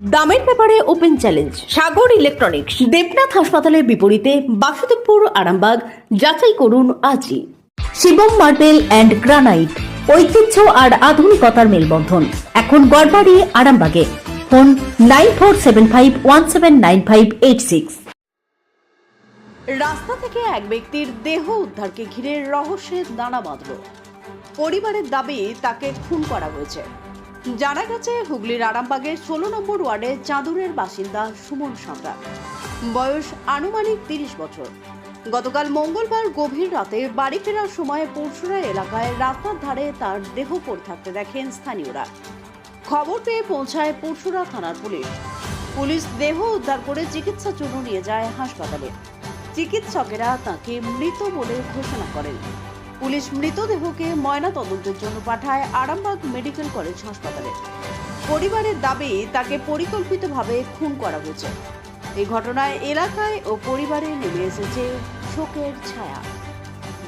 দামের ব্যাপারে open challenge, Sagar electronics, Debnath হাসপাতালের বিপরীতে বাসুদেবপুর, আরামবাগ, যাচাই করুন আজই। শিবম মার্বেল অ্যান্ড গ্রানাইট, ঐতিহ্য আর আধুনিকতার মেলবন্ধন। এখন গড়বাড়ি, আরামবাগে। Phone nine four seven five one seven nine five eight six. রাস্তা থেকে এক ব্যক্তির দেহ উদ্ধারকে ঘিরে রহস্যের দানা বাঁধল। পরিবারের দাবি তাকে খুন করা হয়েছে। জানা গেছে, হুগলির আরামবাগের ষোলো নম্বর ওয়ার্ডে চাঁদুরের বাসিন্দা সুমন সাঁতরা। বয়স আনুমানিক তিরিশ বছর। গতকাল মঙ্গলবার গভীর রাতে বাড়ি ফেরার সময় পরশুরা এলাকায় রাস্তার ধারে তার দেহ পড়ে থাকতে দেখেন স্থানীয়রা। খবর পেয়ে পৌঁছায় পরশুরা থানার পুলিশ। পুলিশ দেহ উদ্ধার করে চিকিৎসার জন্য নিয়ে যায় হাসপাতালে। চিকিৎসকেরা তাকে মৃত বলে ঘোষণা করেন। পুলিশ মৃতদেহকে ময়না তদন্তের জন্য পাঠায় আরামবাগ মেডিকেল কলেজ হাসপাতালে। পরিবারের দাবি, তাকে পরিকল্পিতভাবে খুন করা হয়েছে। এই ঘটনায় এলাকায় ও পরিবারে নেমে এসেছে শোকের ছায়া।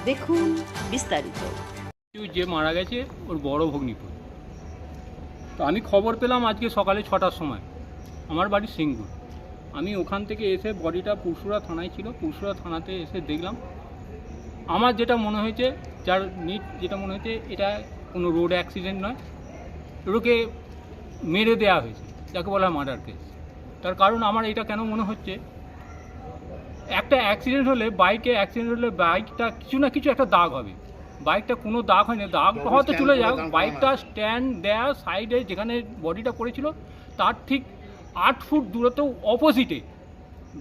দেখুন বিস্তারিত। যে মারা গেছে, ওর বড় ভগ্নিপুর তো আমি খবর পেলাম আজকে সকালে ছটার সময়। আমার বাড়ি সিঙ্গুর। আমি ওখান থেকে এসে বডিটা পুরসুরা থানায় ছিল। পুরসুরা থানাতে এসে দেখলাম আমার যেটা মনে হয়েছে যার নিট যেটা মনে হয়েছে এটা কোনো রোড অ্যাক্সিডেন্ট নয়। ওকে মেরে দেওয়া হয়েছে যাকে বলা হয় মার্ডার কেস তার কারণ আমার এটা কেন মনে হচ্ছে একটা অ্যাক্সিডেন্ট হলে বাইকে অ্যাক্সিডেন্ট হলে বাইকটা কিছু না কিছু একটা দাগ হবে। বাইকটা কোনো দাগ হয়নি দাগ হয়তো চলে যাক বাইকটা স্ট্যান্ড দেয়া সাইডে যেখানে বডিটা পড়েছিল তার ঠিক আট ফুট দূরত্ব অপোজিটে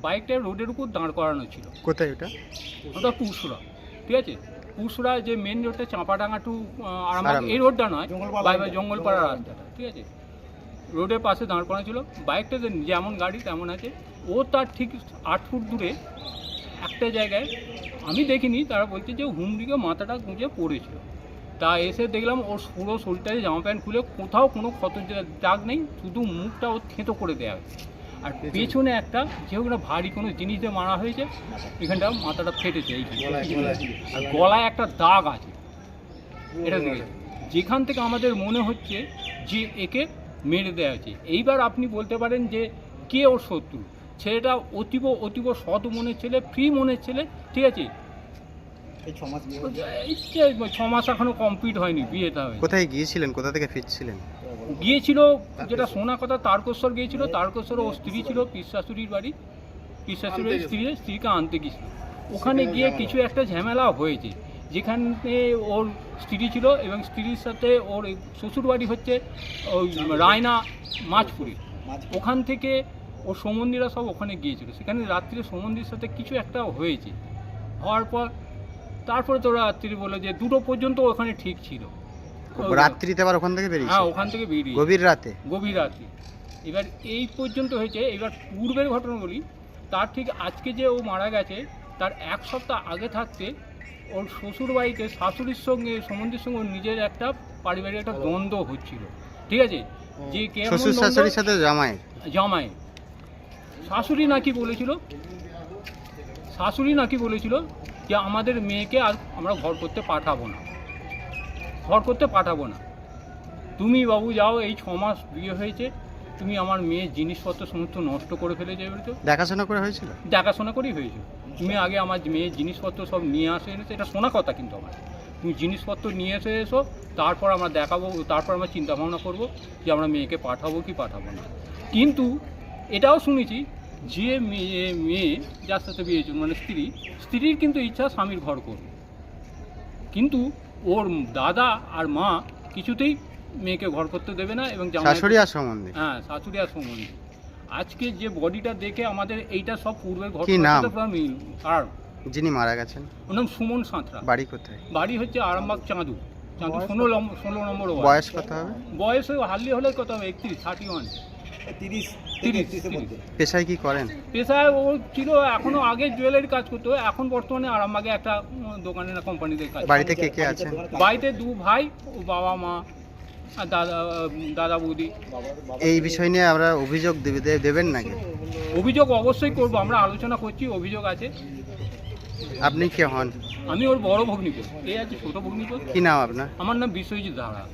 বাইকটা রোডের উপর দাঁড় করানো ছিল। কোথায় ওটা? ওটা পুরসুরা। ঠিক আছে? পুরসুরা যে মেন রোডটা চাঁপাডাঙ্গা টু আরামবাগ। এই রোডটা নয় জঙ্গলপাড়া রাস্তাটা ঠিক আছে? রোডের পাশে দাঁড় করানো ছিল। বাইকটা যেমন গাড়ি তেমন আছে। ও তার ঠিক আট ফুট দূরে একটা জায়গায় আমি দেখিনি তারা বলছে যে হুমড়িকে মাথাটা গুঁজে পড়েছিল। তা এসে দেখলাম ওর পুরো শরীরটাতে জামা প্যান্ট খুলে কোথাও কোনো ক্ষত দাগ নেই শুধু মুখটা ওর থেঁতো করে দেওয়া হয়েছে। আর পেছনে। একটা যেহেতু না ভারী কোনো জিনিস দিয়ে মারা হয়েছে এখানটা মাথাটা ফেটেছে আর গলায় একটা দাগ আছে। এটা দেখে যেখান থেকে আমাদের মনে হচ্ছে যে একে মেরে দেওয়া হয়েছে। এইবার আপনি বলতে পারেন যে কে ওর শত্রু? ছেলেটা অতীব অতীব সৎ মনের ছেলে ফ্রি মনের ছেলে ঠিক আছে? ছ মাস এখনও কমপ্লিট হয়নি বিয়েটা হয়েছে কোথায় গিয়েছিলেন? কোথা থেকে ফিরছিলেন? গিয়েছিল যেটা শোনা কথা তারকেশ্বর গিয়েছিল তারকেশ্বর ও স্ত্রী ছিল পিস শাশুড়ির বাড়ি পিস শাশুড়ির স্ত্রী স্ত্রীকে আনতে গিয়েছিল। ওখানে গিয়ে কিছু একটা ঝামেলা হয়েছে। যেখানে ওর স্ত্রী ছিল এবং স্ত্রীর সাথে ওর শ্বশুর বাড়ি হচ্ছে ওই রায়না মাছপুরি। ওখান থেকে ওর সমন্দিরা সব ওখানে গিয়েছিল। সেখানে রাত্রে সমন্দির সাথে কিছু একটা হয়েছে। হওয়ার পর তারপরে তো রাত্রি বলল যে দুটো পর্যন্ত ওখানে ঠিক ছিল। রাত্রিতে আবার ওখান থেকে হ্যাঁ ওখান থেকে বেরিয়ে গভীর রাতে? গভীর রাতে। এবার এই পর্যন্ত হয়েছে এবার পূর্বের ঘটনা বলি তার ঠিক আজকে যে ও মারা গেছে তার এক সপ্তাহ আগে থাকতে ওর শ্বশুর বাড়িতে শাশুড়ির সঙ্গে সম্বন্ধের সঙ্গে ওর নিজের একটা পারিবারিক একটা দ্বন্দ্ব হচ্ছিল। ঠিক আছে? যে কেমন শ্বশুর শাশুড়ির সাথে জামাই? জামাই। শাশুড়ি নাকি বলেছিল শাশুড়ি নাকি বলেছিল যে আমাদের মেয়েকে আর আমরা ঘর করতে পাঠাবো না। ঘর করতে পাঠাবো না। তুমি বাবু যাও এই ছ মাস বিয়ে হয়েছে তুমি আমার মেয়ের জিনিসপত্র সমস্ত নষ্ট করে ফেলেছে বলছো দেখাশোনা করে হয়েছিল? দেখাশোনা করেই হয়েছে। তুমি আগে আমার মেয়ের জিনিসপত্র সব নিয়ে আসে এনেছো এটা শোনা কথা কিন্তু আমার। তুমি জিনিসপত্র নিয়ে এসে এসো তারপর আমরা দেখাবো তারপর আমরা চিন্তা ভাবনা করব যে আমরা মেয়েকে পাঠাবো কি পাঠাবো না। কিন্তু এটাও শুনেছি যে মেয়ে মেয়ে যার সাথে বিয়ে হয়েছিল, মানে স্ত্রী স্ত্রীর কিন্তু ইচ্ছা স্বামীর ঘর করবে কিন্তু ওর দাদা আর মা কিছুতেই মেয়েকে ঘর করতে দেবে না এবং জামাই- শাশুড়ি আর সম্বন্ধে? হ্যাঁ শাশুড়ি আর সম্বন্ধে। আজকে যে বডিটা দেখে আমাদের এইটা সব পূর্বের মিল আর যিনি মারা গেছেন? ওর নাম সুমন সাঁতরা। বাড়ি কোথায়? বাড়ি হচ্ছে আরামবাগ চাঁদু। চাঁদু ষোলো লম- ষোলো নম্বর ওয়ার্ড। বয়স কত হবে? বয়স হার্লি হলে কত হবে? একত্রিশ থার্টি ওয়ান তিরিশ পেশায় কি করেন? পেশায় ও ছিল এখনও আগে জুয়েলারি কাজ করতো এখন বর্তমানে আরামবাগে একটা দোকানে না কোম্পানিতে কাজ বাড়িতে কে কে আছেন? বাড়িতে দু ভাই ও বাবা মা আর দাদা দাদা বৌদি। এই বিষয় নিয়ে আমরা অভিযোগ দেবে- দেবেন নাকি? অভিযোগ অবশ্যই করব আমরা আলোচনা করছি অভিযোগ আছে। আপনি কে হন? আমি ওর বড় ভগ্নিপুর এই আছে ছোট ভগ্নিপুর কি নাম আপনার? আমার নাম বিশ্বজিৎ ধারা।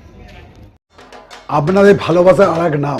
আপনাদের ভালোবাসার আর এক নাম।